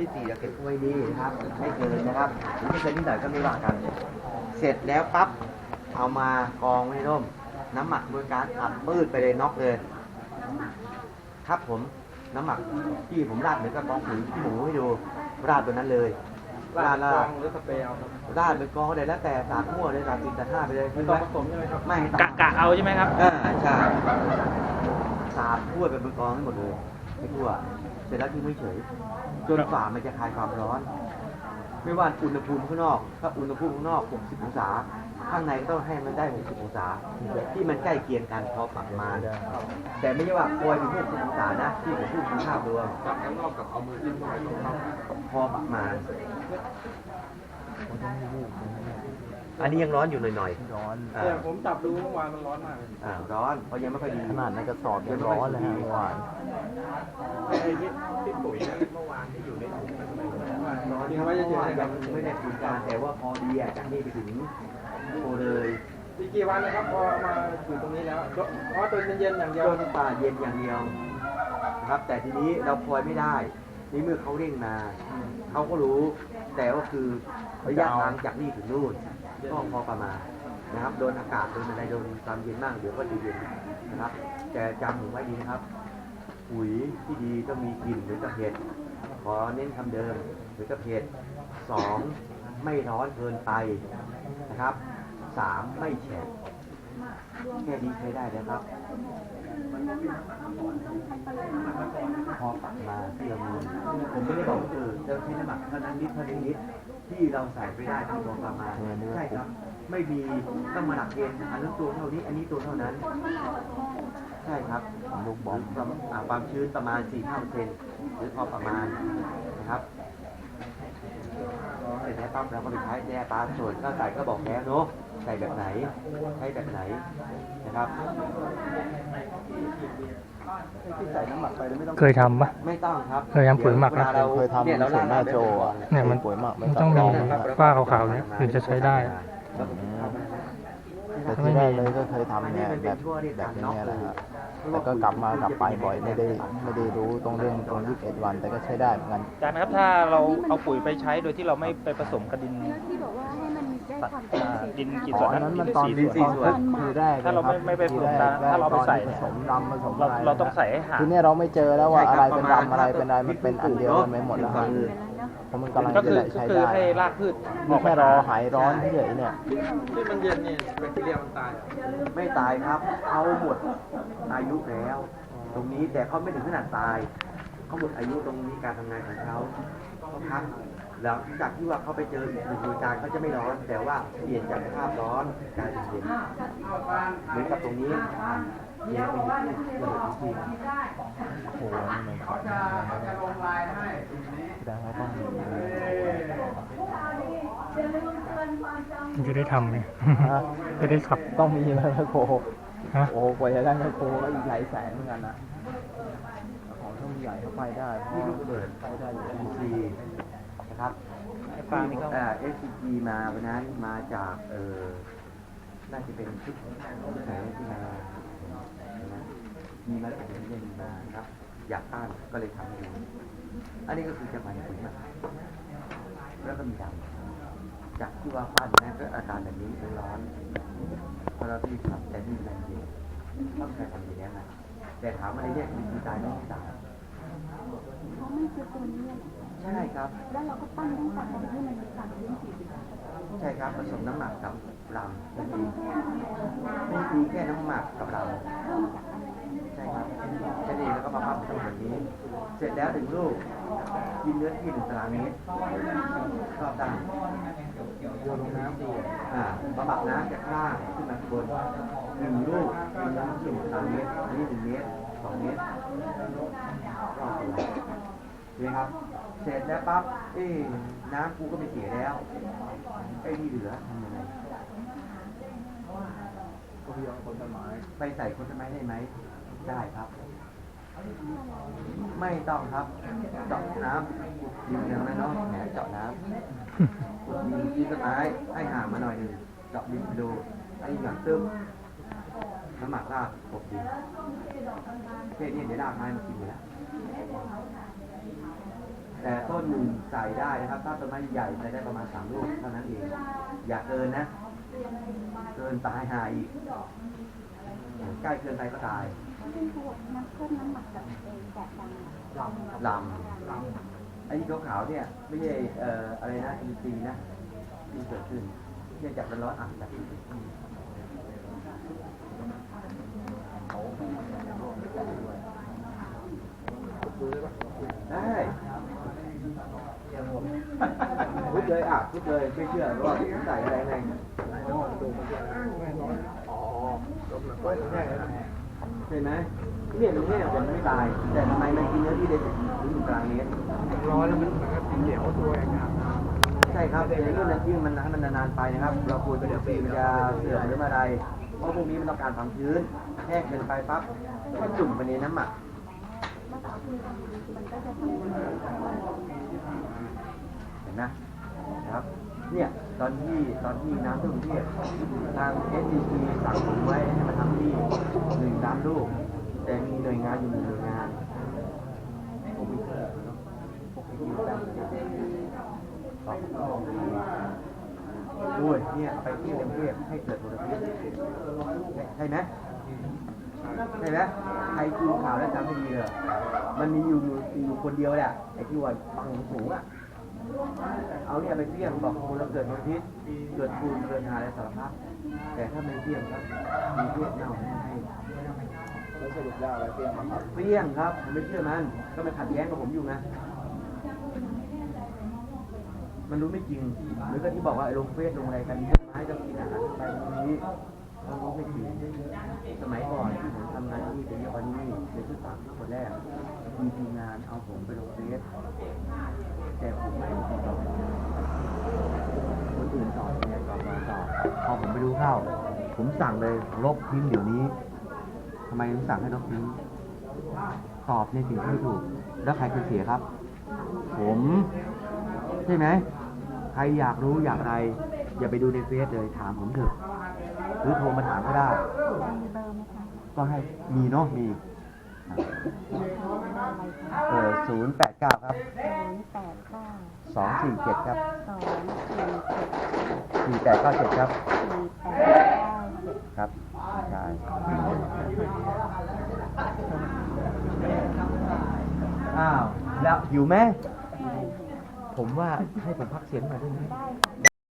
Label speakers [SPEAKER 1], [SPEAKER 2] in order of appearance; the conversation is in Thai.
[SPEAKER 1] ที่สี่เราเก็บไว้ดีนะครับไม่เกินนะครับถึงไม่เกินนิดหน่อยก็ไม่ว่ากัน เสร็จแล้วปั๊บเอามากองไว้ในร่ม น้ำหมักโดยการอัดปืดไปเลยน็อกเลยครับผมน้ำหมักที่ผมราดเหมือนกับกองปุ๋ยที่หมูให้ดูราดตัวนั้นเลยราดราด
[SPEAKER 2] หรือสเปรย์เอาครับ
[SPEAKER 1] ราดเป็นกองเลยแล้วแต่สาดมั่วเลยสาดสิบสาดห้าไปเลย
[SPEAKER 2] ไม่ต้องผสมใช่ไหมครับ
[SPEAKER 1] ไม่
[SPEAKER 3] กะกะเอาใช่ไหมครับ
[SPEAKER 1] อ่าใช่สาดทั่วไปเป็นกองให้หมดเลยไม่ทั่ว เสร็จแล้วทิ้งไม่เฉย จนฝ่ามันจะคลายความร้อน ไม่ว่าอุณหภูมิข้างนอก ถ้าอุณหภูมิข้างนอก 60 องศา ข้างในต้องให้มันได้ 60 องศา ที่มันใกล้เคียงกันพอปรับมา แต่ไม่ใช่ว่าคอยถึง60องศานะ ที่ผมพูดคุณภาพรวม
[SPEAKER 2] จับข้างนอกกับเอามือจิ้มเข้าไปตรงเข้า
[SPEAKER 1] พอประมา อันนี้ยังร้อนอยู่หน่อย
[SPEAKER 4] ร้อน
[SPEAKER 1] ๆอ่า
[SPEAKER 2] เนี่ยผมจับดูเมื่อวานมันร้อนมากเลย
[SPEAKER 1] อ่าร้อนเพราะยังไม่ค่อยดี
[SPEAKER 4] ขนาดในกระสอบยังร้อนเลยฮะเมื่อวาน
[SPEAKER 2] ไอ้ที่ที่ปุ๋ยเนี่ยเมื่อวานที่อยู่ในถุงมันทำไมร้อนร้อน
[SPEAKER 1] นี่
[SPEAKER 2] ทิ้ง
[SPEAKER 1] ไว้
[SPEAKER 2] ไว้
[SPEAKER 1] เฉ
[SPEAKER 2] เฉ
[SPEAKER 1] ย
[SPEAKER 2] ย
[SPEAKER 1] ๆ
[SPEAKER 2] ๆค
[SPEAKER 1] ยั
[SPEAKER 2] รับ
[SPEAKER 1] งไม่ได้คุยการแต่ว่าพอดีอะจากนี้ไปถึงโคเลย
[SPEAKER 2] อีกกี่วันนะครับพอมาอยู่ตรงนี้แล้วเพราะตัวเย็นๆอย่างเดียว
[SPEAKER 1] จนป่าเย็นอย่างเดียวนะครับ แต่ทีนี้เราคอยไม่ได้ นี่เมื่อเขาเร่งมาเขาก็รู้แต่ว่าคือระยะทางจากนี่ถึงนู่น ก็พอประมาณนะครับ โดนอากาศโดนอะไรโดนความเย็นมากเดี๋ยวก็จะเย็นนะครับแต่จำผมไว้ดีนะครับปุ๋ยที่ดีต้องมีกลิ่นเหมือนกับเห็ดขอเน้นคำเดิมเหมือนกับเห็ดสองไม่ร้อนเกินไปนะครับสามไม่แฉะแค่นี้ใช้ได้แล้วครับพอ ปรับมาที่เรามีผมไม่ได้บอกว่าเออจะใช้น้ำหมักเท่านั้นนิดเท่านี้นิดที่เราใส่ไปได้ที่บอกประมาณใช่ครับ ไม่มีต้องมาหลักเกณฑ์อันนั้นตัวเท่านี้ อันนี้ตัวเท่านั้น ใช่ครับลูกบอลประมาณอ่าความชื้นประมาณ4 5เซนหรือพอประมาณนะครับเสร็จแล้วปั๊บเราก็ไปใช้แน่ปลาส่วนก็ใส่ก็บอกแล้วเนาะใส่แบบไหนใช้แบบไหนนะครับ
[SPEAKER 4] ที่ใส่น้ำหมักไปแล้วไม่ต้อง
[SPEAKER 3] เคยทำปะ
[SPEAKER 1] ไม่ต้องครับ
[SPEAKER 3] เคยทำปุ๋ยหมักนะ
[SPEAKER 1] วลารา
[SPEAKER 4] เคยทำ
[SPEAKER 1] เนี่ยเรา
[SPEAKER 4] เสียหน้าโจอะ
[SPEAKER 3] เนี่ยมัน
[SPEAKER 4] ปุ๋ยหมักไม่
[SPEAKER 3] มันต้องมี
[SPEAKER 4] ครับ
[SPEAKER 3] ฝ้าขาวๆเนี่ยถึงจะใช้ได้
[SPEAKER 4] แต่ที่แรกเลยก็เคยทำเนี่ยแบบแบบนี้แหละฮะแต่ก็กลับมากลับไปบ่อยไม่ได้ไม่ได้รู้ตรงเรื่องตรง21วัน แต่ก็ใช้ได้เหมือนกัน
[SPEAKER 3] อาจารย์ครับถ้าเราเอาปุ๋ยไปใช้โดยที่เราไม่ไปผสมกับดิน
[SPEAKER 5] ที่บอกว่าให้มันได้ความ
[SPEAKER 3] อ่าดินกี่
[SPEAKER 4] อ๋
[SPEAKER 3] ส่
[SPEAKER 4] อ
[SPEAKER 3] วน
[SPEAKER 4] อันนั้นมันตอน
[SPEAKER 3] ดิ
[SPEAKER 4] ที่
[SPEAKER 3] สี่
[SPEAKER 4] ต
[SPEAKER 3] ส่
[SPEAKER 4] อ
[SPEAKER 3] วน
[SPEAKER 4] นทีแรก
[SPEAKER 3] ถ้าเราไม่ไม่ไปผสม
[SPEAKER 4] ทีแรก
[SPEAKER 3] ถ้าเราไปใส่
[SPEAKER 4] ตอนที่ผสมดำผสม
[SPEAKER 3] เรา
[SPEAKER 4] อะไร
[SPEAKER 3] เราต้องใส่ให้ห่าง
[SPEAKER 4] ทีเนี้ยเราไม่เจอแล้วว่า
[SPEAKER 1] ใช่
[SPEAKER 4] อะไร
[SPEAKER 1] ครับ
[SPEAKER 4] เป็น
[SPEAKER 1] ประมาณ
[SPEAKER 4] ดำอะไรเป็นอะไรมันเป็นอันเดียวกันไปหมดแล้ว
[SPEAKER 1] ครั
[SPEAKER 4] ฮะ
[SPEAKER 1] บ
[SPEAKER 4] เพราะมันกำลัง
[SPEAKER 3] ก็
[SPEAKER 4] จะ
[SPEAKER 3] คือ
[SPEAKER 4] ได้
[SPEAKER 3] ก็
[SPEAKER 4] ใช้
[SPEAKER 3] คือ
[SPEAKER 4] ได้
[SPEAKER 3] ให้รากพืช
[SPEAKER 4] มีแค่รอหายร้อนเฉยๆเนี่ย
[SPEAKER 2] ที่มันเย็นนี่แบคทีเรียมันตาย
[SPEAKER 1] ไม่ตายครับเขาหมดอายุแล้ว ตรงนี้แต่เขาไม่ถึงขนาดตายเขาหมดอายุตรงนี้การทำงานของเขาเขาพัก หลังจากที่ว่าเขาไปเจออีกหนึ่งบริการเขาจะไม่ร้อน แต่ว่าเปลี่ยนจากสภาพร้อนกลายเป็นเย็นเหมือนกับตรงนี้เย็นไปอยู่ที่ระบบจริง
[SPEAKER 4] โอ้โหนี่มันเขาจะเขาจะลงลายให้แสดงว่าต้อง
[SPEAKER 3] จะได้ทำไหม
[SPEAKER 4] ฮะ
[SPEAKER 3] จะได้ขับ
[SPEAKER 4] ต้องมีแล้วนะโค
[SPEAKER 3] ฮะ
[SPEAKER 4] โอ้โหกว่าจะได้ไมโคก็อีกหลายแสนเหมือนกันนะของช่องใหญ่เข้าไปได้
[SPEAKER 1] ที่ลูกเบิด
[SPEAKER 4] ไปได้อยู่
[SPEAKER 1] EC นะครับ
[SPEAKER 3] ไอ้ปลานี่ก็
[SPEAKER 1] เอ่อ SCG มาวันนั้นมาจากเออน่าจะเป็นชุดชุดไหนที่มานะมีมาเป็นเล่นมาครับ อยากต้านก็เลยทำอยู่อันนี้ก็คือจะมาในปุ๋ยหมักแล้วก็มีดำจากที่ว่าปั้นนะก็อาการแบบนี้เป็นร้อนพอเราที่ทำแต่นี่มันเย็นต้องการทำอย่างนี้นะแต่ถามอะไรเนี่ยมีตายไหมไม่ตาย
[SPEAKER 5] เพราะมันคือตัวนี้แหละ
[SPEAKER 1] ใช่ครับ
[SPEAKER 5] แล้วเราก็ปั้นตั้งแต่ให้มันสั่งเรื่องสี่สิบ
[SPEAKER 1] ใช่ครับผสมน้ำหมักกับรำไม่ดีไม่ดีแค่น้ำหมักกับรำใช่ครับแค่นี้แล้วก็มาพับทำแบบนี้ เสร็จแล้วถึงลูกกินเนื้อที่หนึ่งตารางเมตรรอบด้านโยนลงน้ำดีอ่าบำบัดน้ำจากข้างล่างขึ้นมาข้างบนหนึ่งลูกกินน้ำที่หนึ่งตารางเมตรอันนี้หนึ่งเมตร สองเมตรรอบตัวเห็นไหมครับ เสร็จแล้วปั๊บเอ้น้ำกูก็ไม่เสียแล้วไอ้ที่เหลือทำยังไง
[SPEAKER 4] ก็พี่ยองคนต้นไม้
[SPEAKER 1] ไปใส่คนต้นไม้ได้ไหม ได้ครับ ไม่ต้องครับเจาะน้ำดินอย่างนั้นเนาะแหมเจาะน้ำขุดดินที่ต้นไม้ให้ห่างมาหน่อยหนึ่งเจาะดินไปดูไอ้หย่อนตึ้มน้ำ หมักรากกบดินแค่นี้เดี๋ยวรากไม้มันกินอยู่แล้วแต่ต้นหนึ่งใส่ได้นะครับถ้าต้นไม้ใหญ่ใส่ได้ประมาณสามลูกเท่านั้นเอง อย่าเกินนะ เกินตายหายอีกใกล้เกินไปก็ตาย
[SPEAKER 5] ถ้าเป็นพวกนักเพิ่มน้ำ
[SPEAKER 1] ลำไอ้ที่ขาวๆเนี่ย ไม่ใช่อะไรนะอินทรีย์นะที่เกิดขึ้นเนี่ยจากร้อนๆอัดแบบนี้ได้ พุดเลยอะพุดเลยไม่เชื่อว่าผมใส่อะไร
[SPEAKER 2] อ๋อลมมันก็แห้งแล้ว
[SPEAKER 1] เห็นไหมเนี่ยตรงนี้มันไม่ตาย แต่ทำไมมันกินเนื้อที่ได้ถึงถึงกลางเมตร
[SPEAKER 2] ร้อนแล้วมันเหมือนกับเหนียวตัวเองครับ
[SPEAKER 1] ใช่ครับอย่างนี้นะยิ่มันให้มันนานๆไปนะครับ เราควรไปเดี๋ยวปีมันจะเสื่อมหรืออะไรเพราะพวกนี้มันต้องการความชื้นแห้งเกินไปปั๊บก็จุ่มไปในน้ำหมัก
[SPEAKER 5] มันก็จะ
[SPEAKER 1] เห็นไหม นะครับ เนี่ยตอนที่ตอนที่น้ำท่วมกรุงเทพทาง s d p สั่งผมไว้ให้มาทำที่หนึ่งล้านลูก แต่มีหน่วยงานอยู่หนึ่งหน่วยงานผมไม่เชื่อเนอะโอ้ยเนี่ยไปที่กรุงเทพให้เกิดมลพิษใช่ไหมใช่ไหมใครดูข่าวแล้วจำไม่ดีเลยมันมีอยู่อยู่คนเดียวแหละไอ้ที่ว่าฟังสูงอะ เอาเนี่ยไปเปี้ยงบอกคุณเราเกิดมลพิษเกิดปูนเกิดหาอะไรสารพัดแต่ถ้าไม่เปี้ยงครับมีเพี้ยเน่าให้
[SPEAKER 4] แล้วสรุปแล้วอะไรเปรี้ยงครับ
[SPEAKER 1] เปี้ยงครับผมไม่เชื่อมันก็มันขัดแย้งกับผมอยู่นะมันรู้ไม่จริง หรือก็ที่บอกว่าไอ้ลงเฟซลงอะไรกันต้ไม้ต้องกินอาหารไปตรงนี้มันรู้ไม่จริงสมัยก่อนที่ผมทำงานที่เป็นยอะกว่านี้เป็นผู้สามคนแรกมีทีมงานเอาผมไปลงเฟซ แต่ผมไม่ได้ติดต่อคนอื่นต่อเนี่ยต่อมาต่อพอผมไปดูเข้า ผมสั่งเลยลบทิ้งเดี๋ยวนี้ทำไมถึงสั่งให้ลบทิ้งตอบในสิ่งที่ถูก แล้วใครคือเสียครับ ผม ใช่ไหมใครอยากรู้อยากอะไร อย่าไปดูในเฟซเลยถามผมเถอะหรือโทรมาถามก็ได้ ก็ให้มีเนาะมี เออศูนย์แปดเก้าครับ
[SPEAKER 5] ศูนย์แปดเก้า
[SPEAKER 1] สองสี่เจ็ดครับ
[SPEAKER 5] สองสี่เจ็ด
[SPEAKER 1] สี่แปดเก้าเจ็ดครับ
[SPEAKER 5] สี่แปดเก้าเจ็ด
[SPEAKER 1] ครับใช่อ้าวแล้วอยู่ไหมผมว่าให้ผมพักเสียงหน่อยได้ไหม
[SPEAKER 5] ได้